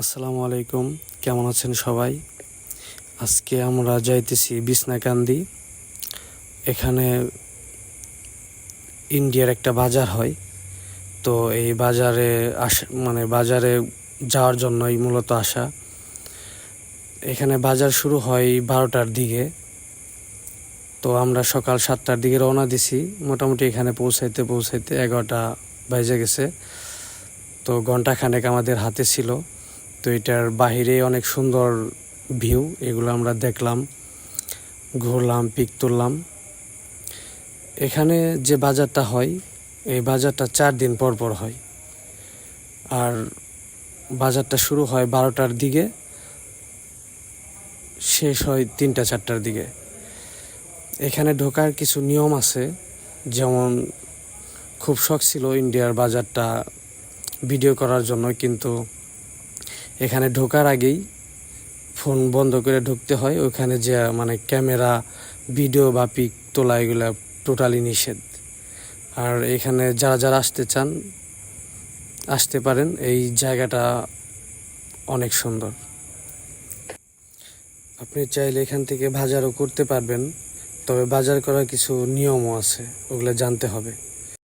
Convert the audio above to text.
আসসালামু আলাইকুম। কেমন আছেন সবাই? আজকে আমরা যাইতেছি বিছনাকান্দি। এখানে ইন্ডিয়ার একটা বাজার হয়। তো এই বাজারে আসা মানে বাজারে যাওয়ার জন্যই মূলত আসা। এখানে বাজার শুরু হয় বারোটার দিকে। তো আমরা সকাল সাতটার দিকে রওনা দিছি। মোটামুটি এখানে পৌঁছাইতে পৌঁছাইতে এগারোটা বেজে গেছে। তো ঘন্টাখানেক আমাদের হাতে ছিল। তো এটার বাহিরে অনেক সুন্দর ভিউ এগুলো আমরা দেখলাম, ঘুরলাম পিক তুললাম। এখানে যে বাজারটা হয়, এই বাজারটা চার দিন পর পর হয়। আর বাজারটা শুরু হয় বারোটার দিকে, শেষ হয় তিনটা, চারটার দিকে। এখানে ঢোকার কিছু নিয়ম আছে, যেমন খুব শখ ছিল ইন্ডিয়ার বাজারটা ভিডিও করার জন্য, কিন্তু এখানে ঢোকার আগেই ফোন বন্ধ করে ঢুকতে হয়। ওখানে যে মানে ক্যামেরা, ভিডিও বা পিক তোলা, এগুলো টোটালি নিষেধ। আর এখানে যারা যারা আসতে চান, আসতে পারেন। এই জায়গাটা অনেক সুন্দর। আপনি চাইলে এখান থেকে বাজারও করতে পারবেন, তবে বাজার করার কিছু নিয়মও আছে, ওগুলো জানতে হবে।